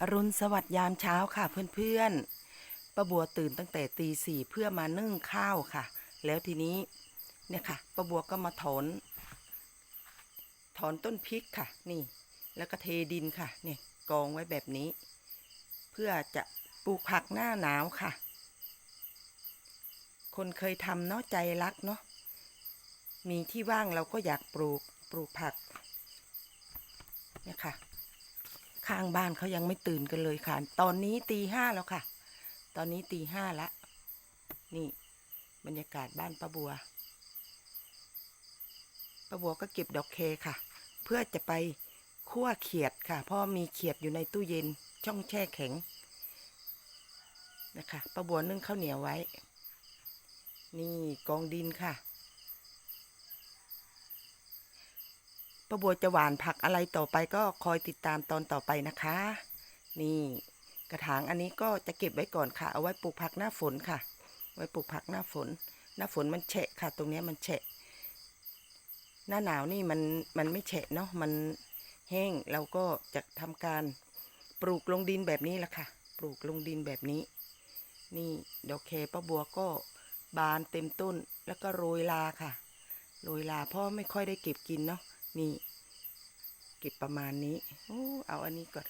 อรุณสวัสดิ์ยามเช้าค่ะเพื่อนๆป้าบัวตื่นตั้งแต่ตีสี่เพื่อมานึ่งข้าวค่ะ แล้วทีนี้เนี่ยค่ะป้าบัวก็มาถอน ถอนต้นพริกค่ะ นี่ แล้วก็เทดินค่ะเนี่ยกองไว้แบบนี้ เพื่อจะปลูกผักหน้าหนาวค่ะ คนเคยทำเนาะใจรักเนาะมีที่ว่างเราก็อยากปลูกปลูกผักเนี่ยค่ะ ข้างบ้านเขายังไม่ตื่นกันเลยค่ะ ตอนนี้ตีห้าแล้วค่ะ ตอนนี้ตีห้าละนี่ บรรยากาศบ้านป้าบัวป้าบัวก็เก็บดอกเคค่ะ เพื่อจะไปคั่วเขียดค่ะ เพราะมีเขียดอยู่ในตู้เย็นช่องแช่แข็งนะคะป้าบัวนึ่งข้าวเหนียวไว้ นี่กองดินค่ะ ป้าบัวจะหวานผักอะไรต่อไปก็คอยติดตามตอนต่อไปนะคะ นี่ กระถางอันนี้ก็จะเก็บไว้ก่อนค่ะ เอาไว้ปลูกผักหน้าฝนค่ะ ไว้ปลูกผักหน้าฝน หน้าฝนมันแฉะค่ะ ตรงนี้มันแฉะ หน้าหนาวนี่มันมันไม่แฉะเนาะมันแห้งเราก็จะทำการปลูกลงดินแบบนี้แหละค่ะ ปลูกลงดินแบบนี้ นี่ดอกแคป้าบัวก็บานเต็มต้นแล้วก็โรยลาค่ะ โรยลาเพราะไม่ค่อยได้เก็บกินเนาะ นี่ เก็บประมาณนี้โอ้เอาอันนี้ก่อน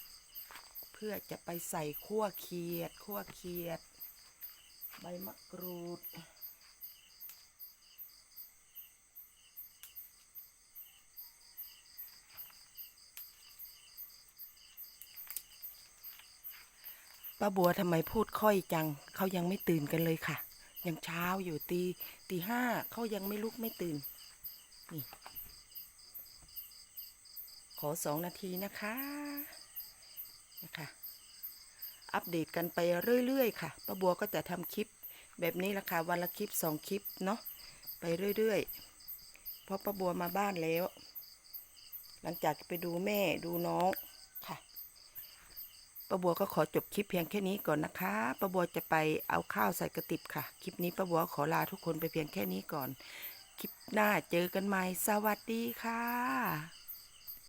เพื่อจะไปใส่ขั้วเขียดขั้วเขียด ใบมะกรูดป้าบัวทำไมพูดค่อยจัง เขายังไม่ตื่นกันเลยค่ะ ยังเช้าอยู่ตีตีห้าเขายังไม่ลุกไม่ตื่น นี่ ขอสองนาทีนะคะนะคะ อัปเดตกันไปเรื่อยๆค่ะป้าบัวก็จะทำคลิปแบบนี้ละค่ะวันละคลิปสองคลิปเนาะไปเรื่อยๆ เพราะป้าบัวมาบ้านแล้ว หลังจากไปดูแม่ดูน้องค่ะป้าบัวก็ขอจบคลิปเพียงแค่นี้ก่อนนะคะป้าบัวจะไปเอาข้าวใส่กระติบค่ะ คลิปนี้ป้าบัวขอลาทุกคนไปเพียงแค่นี้ก่อน คลิปหน้าเจอกันใหม่สวัสดีค่ะ